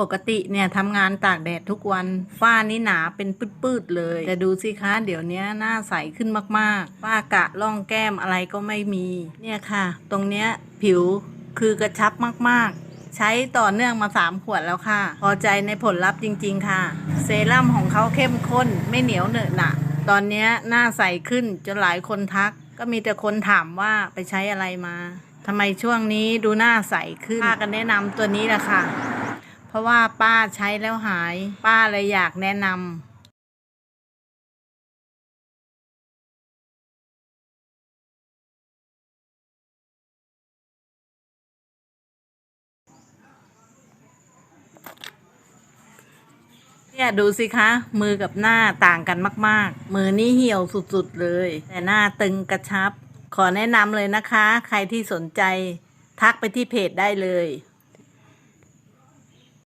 ปกติเนี่ยทำงานตากแดดทุกวัน ฝ้านี่หนาเป็นปืดๆเลย แต่ดูสิคะ เดี๋ยวนี้หน้าใสขึ้นมากๆ ฝ้ากระล่องแก้มอะไรก็ไม่มี เนี่ยค่ะ ตรงเนี้ยผิวคือกระชับมากๆ ใช้ต่อเนื่องมา 3 ขวดแล้วค่ะ พอใจในผลลัพธ์จริง ๆ ค่ะ เซรั่มของเขาเข้มข้น ไม่เหนียวเหนอะหนะตอนเนี้ยหน้าใสขึ้นจนหลายคนทัก ก็มีแต่คนถามว่าไปใช้อะไรมาทำไมช่วงนี้ดูหน้าใสขึ้นป้าก็แนะนำตัวนี้แหละค่ะ เพราะว่าป้าใช้แล้วหาย ป้าเลยอยากแนะนำเนี่ยดูสิคะ มือกับหน้าต่างกันมาก ๆ มือนี่เหี่ยวสุด ๆ เลย แต่หน้าตึงกระชับ ขอแนะนำเลยนะคะ ใครที่สนใจ ทักไปที่เพจได้เลย